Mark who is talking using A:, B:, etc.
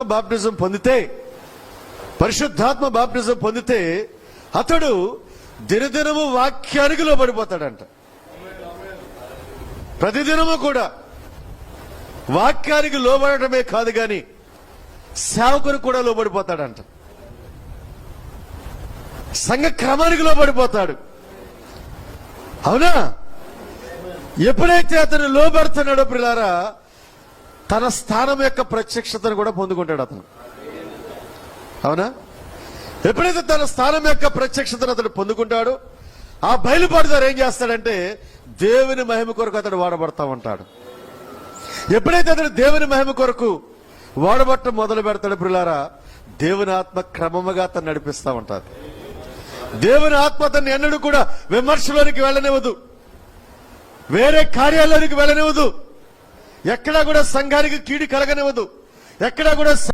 A: Baptism పొందితే పరిశుద్ధాత్మ baptism పొందితే అతడు దినదినము వాక్యానికి లోబడిపోతాడంట ప్రతిదినము కూడా వాక్యానికి లోబడటమే కాదు కానీ సేవకునికి కూడా లోబడిపోతాడంట. సంఘ క్రమానికి లోబడిపోతాడు. అవునా? ఎప్పుడైతే అతను లోబడుతున్నాడో పిల్లారా తన స్థానం యొక్క ప్రత్యక్షతను కూడా పొందుకుంటాడు అతను. అవునా? ఎప్పుడైతే తన స్థానం యొక్క ప్రత్యక్షతను అతడు పొందుకుంటాడో ఆ బయలుపడతారు ఏం చేస్తాడంటే దేవుని మహిమ కొరకు అతడు వాడబడతా ఉంటాడు. ఎప్పుడైతే అతడు దేవుని మహిమ కొరకు వాడబట్టం మొదలు పెడతాడు ప్రిలారా దేవుని ఆత్మ క్రమముగా అతను నడిపిస్తా ఉంటారు. దేవుని ఆత్మ అతన్ని ఎన్నడూ కూడా విమర్శలోనికి వెళ్ళనివ్వదు. వేరే కార్యాలయానికి వెళ్ళనివ్వదు. ఎక్కడా కూడా సంఘానికి కీడి కలగనివ్వదు. ఎక్కడా కూడా